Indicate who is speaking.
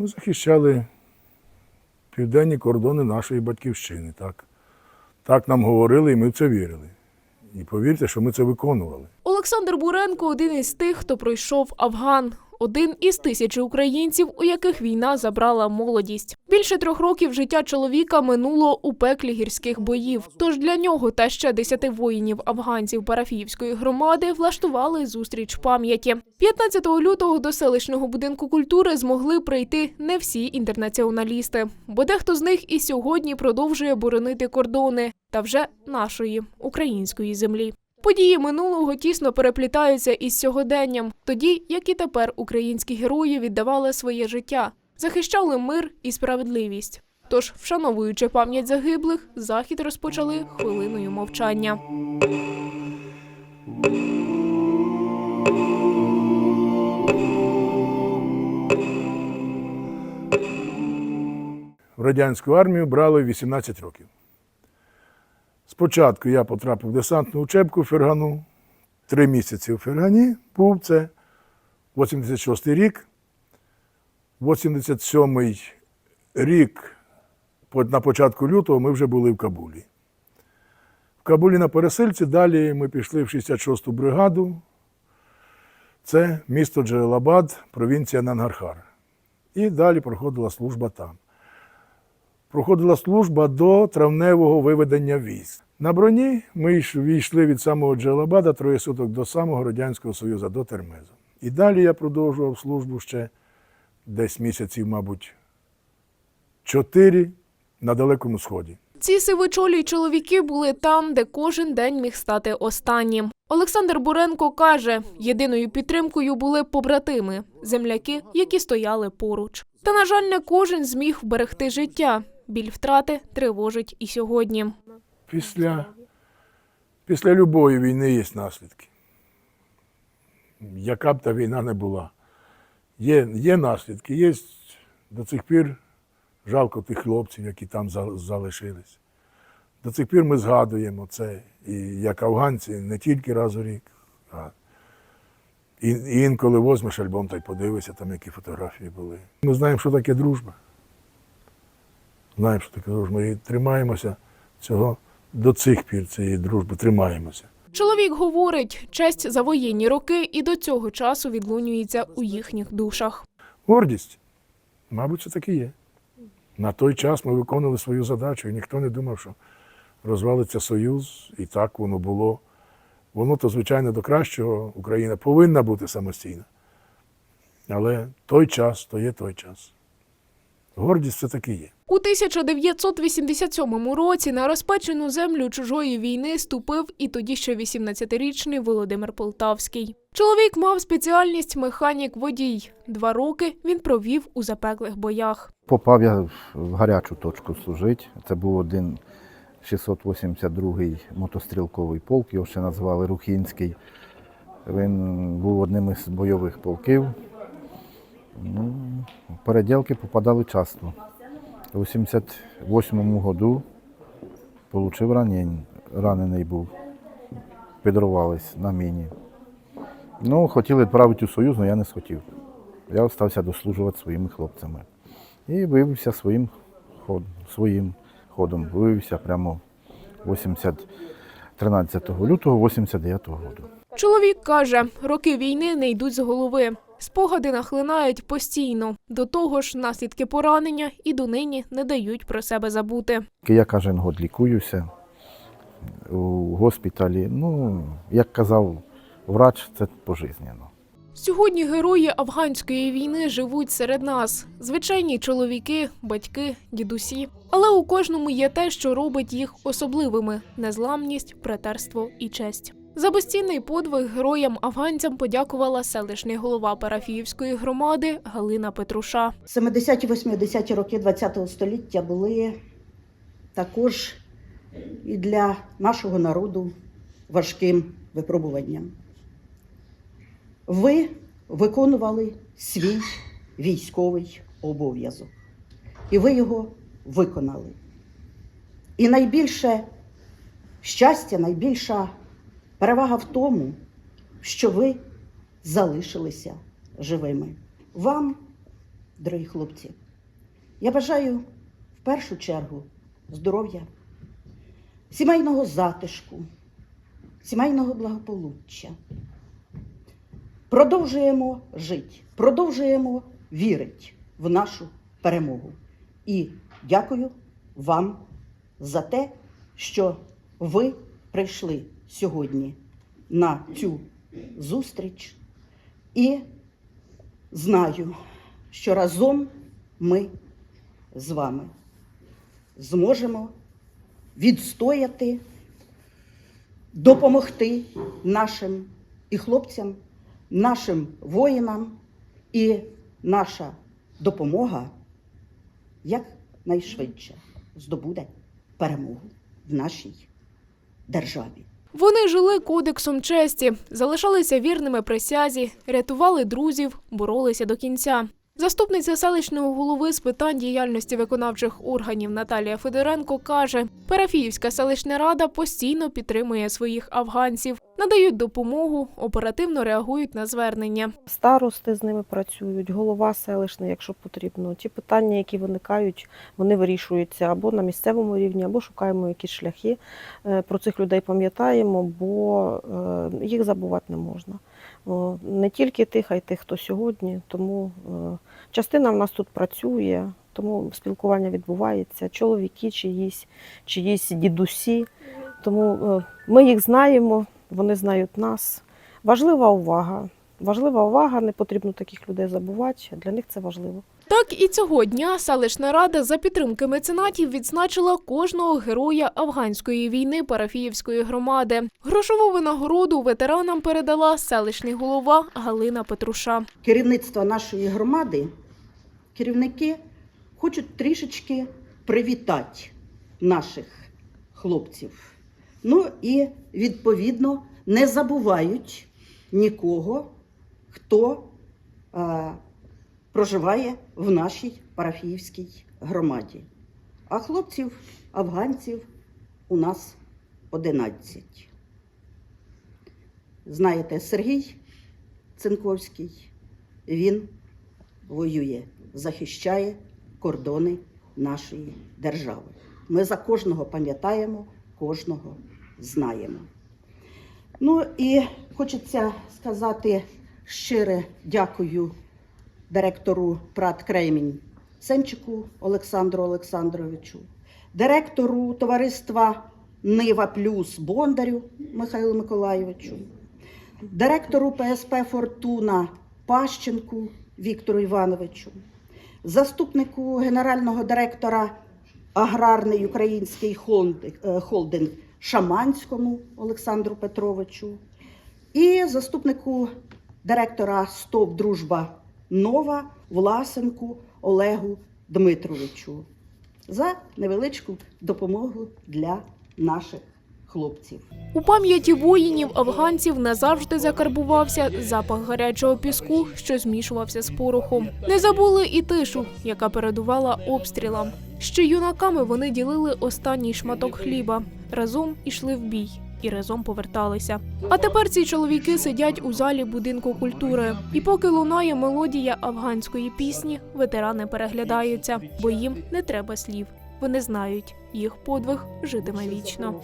Speaker 1: Ми захищали південні кордони нашої батьківщини. Так, так нам говорили, і ми в це вірили. І повірте, що ми це виконували.
Speaker 2: Олександр Буренко один із тих, хто пройшов Афган. Один із тисячі українців, у яких війна забрала молодість. Більше трьох років життя чоловіка минуло у пеклі гірських боїв. Тож для нього та ще десяти воїнів афганців парафіївської громади влаштували зустріч пам'яті. 15 лютого до селищного будинку культури змогли прийти не всі інтернаціоналісти, бо дехто з них і сьогодні продовжує боронити кордони та вже нашої української землі. Події минулого тісно переплітаються із сьогоденням, тоді як і тепер українські герої віддавали своє життя, захищали мир і справедливість. Тож, вшановуючи пам'ять загиблих, захід розпочали хвилиною мовчання.
Speaker 1: В радянську армію брали 18 років. Спочатку я потрапив в десантну учебку в Фергану. Три місяці у Фергані був це 86 рік. 87 рік, на початку лютого, ми вже були в Кабулі. В Кабулі на пересильці, далі ми пішли в 66-ту бригаду. Це місто Джелалабад, провінція Нангархар. І далі проходила служба там проходила служба до травневого виведення військ. На броні ми йш- війшли від самого Джалабада троє суток до самого Радянського Союзу, до Термезу. І далі я продовжував службу ще десь місяців, мабуть, чотири на Далекому Сході.
Speaker 2: Ці сивочолі чоловіки були там, де кожен день міг стати останнім. Олександр Буренко каже, єдиною підтримкою були побратими, земляки, які стояли поруч. Та, на жаль, не кожен зміг вберегти життя. Біль втрати тривожить і сьогодні.
Speaker 1: Після, після любої війни є наслідки. Яка б та війна не була. Є, є наслідки, є до цих пір жалко тих хлопців, які там за- залишились. До цих пір ми згадуємо це, і як афганці, не тільки раз у рік, а і, і інколи возьмеш альбом та й подивишся, там які фотографії були. Ми знаємо, що таке дружба. Знаємо, що таке дружба. І тримаємося цього до цих пір цієї дружби, тримаємося.
Speaker 2: Чоловік говорить, честь за воєнні роки і до цього часу відлунюється у їхніх душах.
Speaker 1: Гордість, мабуть, це так і є. На той час ми виконували свою задачу, і ніхто не думав, що розвалиться Союз, і так воно було. Воно то, звичайно, до кращого Україна повинна бути самостійна. Але той час то є той час. Гордість це таки є.
Speaker 2: У 1987 році на розпечену землю чужої війни ступив і тоді ще 18-річний Володимир Полтавський. Чоловік мав спеціальність механік-водій. Два роки він провів у запеклих боях.
Speaker 3: Попав я в гарячу точку служити. Це був один 682-й мотострілковий полк, його ще назвали Рухінський. Він був одним із бойових полків. Ну, переділки попадали часто. У 88-му году отримав ранення. Ранений був. Підривались на міні. Ну, хотіли відправити у Союз, але я не схотів. Я залишився дослужувати своїми хлопцями. І виявився своїм, ход, своїм ходом. Виявився прямо 80, 13 лютого 89 року.
Speaker 2: Чоловік каже, роки війни не йдуть з голови. Спогади нахлинають постійно. До того ж, наслідки поранення і донині не дають про себе забути.
Speaker 3: Я кожен год лікуюся у госпіталі. Ну, як казав врач, це пожизненно.
Speaker 2: Сьогодні герої афганської війни живуть серед нас. Звичайні чоловіки, батьки, дідусі. Але у кожному є те, що робить їх особливими: незламність, братерство і честь. За безцінний подвиг героям афганцям подякувала селищний голова парафіївської громади Галина Петруша.
Speaker 4: 70-80-ті роки ХХ століття були також і для нашого народу важким випробуванням. Ви виконували свій військовий обов'язок, і ви його виконали. І найбільше щастя, найбільша перевага в тому, що ви залишилися живими. Вам дорогі хлопці, я бажаю в першу чергу здоров'я, сімейного затишку, сімейного благополуччя. Продовжуємо жити, продовжуємо вірити в нашу перемогу. І дякую вам за те, що ви прийшли сьогодні на цю зустріч. І знаю, що разом ми з вами зможемо відстояти, допомогти нашим і хлопцям, нашим воїнам, і наша допомога якнайшвидше здобуде перемогу в нашій державі.
Speaker 2: Вони жили кодексом честі, залишалися вірними присязі, рятували друзів, боролися до кінця. Заступниця селищного голови з питань діяльності виконавчих органів Наталія Федоренко каже: Парафіївська селищна рада постійно підтримує своїх афганців, надають допомогу, оперативно реагують на звернення.
Speaker 5: Старости з ними працюють, голова селищний, якщо потрібно. Ті питання, які виникають, вони вирішуються або на місцевому рівні, або шукаємо якісь шляхи. Е, Про цих людей пам'ятаємо, бо е, їх забувати не можна. Не тільки тих, а й тих, хто сьогодні. Тому е, частина в нас тут працює, тому спілкування відбувається. Чоловіки чиїсь, чиїсь дідусі. Тому е, ми їх знаємо, вони знають нас. Важлива увага. Важлива увага, не потрібно таких людей забувати. Для них це важливо.
Speaker 2: Так і цього дня селищна рада за підтримки меценатів відзначила кожного героя афганської війни парафіївської громади. Грошову винагороду ветеранам передала селищний голова Галина Петруша.
Speaker 4: керівництва нашої громади, керівники хочуть трішечки привітати наших хлопців. Ну і відповідно не забувають нікого, хто е, проживає в нашій парафіївській громаді. А хлопців, афганців у нас 11. Знаєте, Сергій Цинковський, він воює, захищає кордони нашої держави. Ми за кожного пам'ятаємо, кожного знаємо. Ну і хочеться сказати щире дякую директору ПРАТ Кремінь Сенчику Олександру Олександровичу, директору товариства Нива Плюс Бондарю Михайлу Миколайовичу, директору ПСП Фортуна Пащенку Віктору Івановичу, заступнику генерального директора Аграрний український е, холдинг Шаманському Олександру Петровичу і заступнику директора СТОП Дружба Нова Власенку Олегу Дмитровичу за невеличку допомогу для наших хлопців.
Speaker 2: У пам'яті воїнів афганців назавжди закарбувався запах гарячого піску, що змішувався з порохом. Не забули і тишу, яка передувала обстрілам. Ще юнаками вони ділили останній шматок хліба, разом ішли в бій. І разом поверталися. А тепер ці чоловіки сидять у залі будинку культури. І поки лунає мелодія афганської пісні, ветерани переглядаються, бо їм не треба слів. Вони знають, їх подвиг житиме вічно.